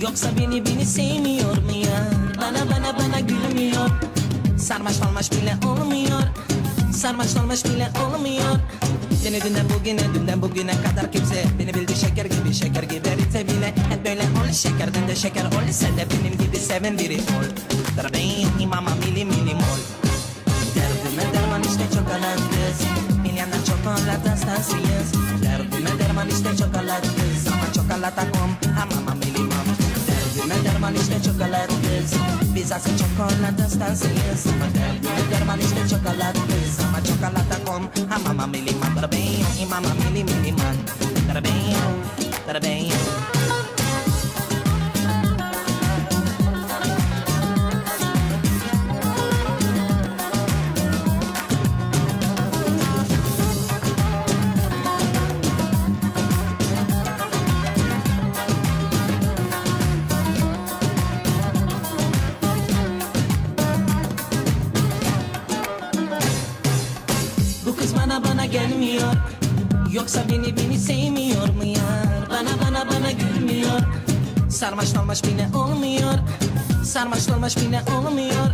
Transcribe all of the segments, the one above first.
Yoksa beni beni sevmiyor mu ya? Bana bana bana gülmüyor. Sarmaş falmaş bile olmuyor. Sarmaş falmaş bile olmuyor. Beni dünden bugüne dünden bugüne kadar kimse Beni bildi şeker gibi şeker gibi eritse bile. Hep böyle ol şekerden de şeker ol. Sen de benim gibi seven biri ol. Darbeyin imama mili mili mol Derdime derman işte çokolat kız Milyonda çokolata stasıyız Derdime derman işte çokolat kız Derdime derman işte çokolat kız Biz asıl çokolata stasıyız Ama derdime derman işte çokolat kız Ama çokolata kom ama milimam Darbeyin imama mili mili man Darbeyin Darbeyin Bu kız bana bana gelmiyor. Yoksa beni beni sevmiyor mu yar Bana bana bana gülmüyor. Sarmaş dolmaş bile olmuyor. Sarmaş dolmaş bile olmuyor.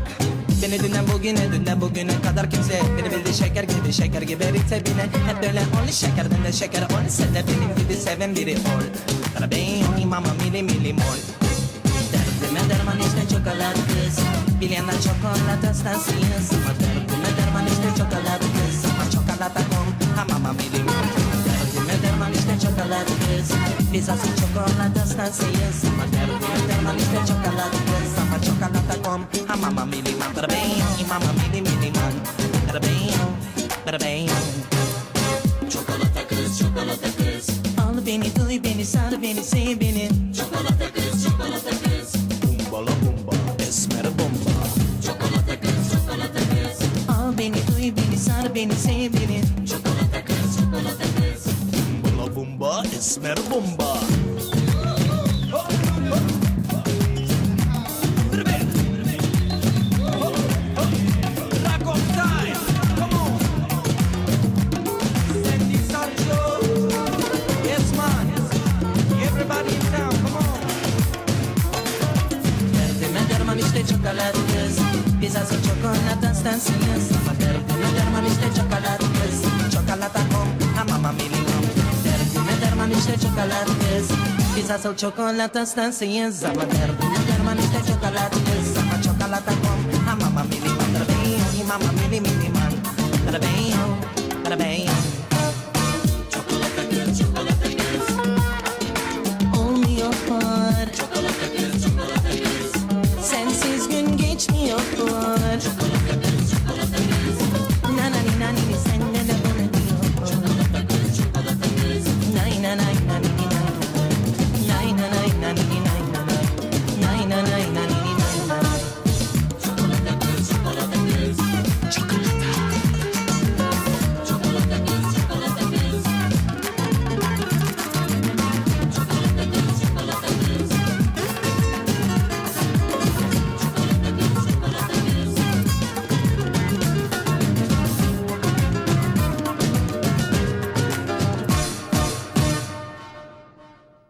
Beni dünden bugüne dünden bugüne kadar kimse. Beni bildi şeker gibi şeker gibi eritse bile. Hep böyle ol şekerden de şeker ol Sen de benim gibi seven biri ol. Tarabeyim imama mili mili mol. Derdime derman işte çokolat kız. Bilyana çokolata stasıyız Ama derdime derman işte çokolat kız Biz asıl çokolata stasıyız Ama derdime derman işte çokolat kız Ama çokolata kom hamama milim Darbeyo imama mili mili man Darbeyo Darbeyo Çokolata kız çokolata kız Al beni duy beni sar beni sev beni Çokolata kız çokolata kız Bumbala bumba, esmer bomba. Çikolata kız, çikolata kız Al beni, duy beni, sar beni, sev beni Bumbala bumba, esmer bomba. Sandy Sancho. Yes, man. Everybody in town, Biz asıl çikolata stasıyız Ama derdime derman işte çikolat kız Ama çikolata kom, hamama milimum Darbeyo, imama mili mili man Darbeyo, darbeyo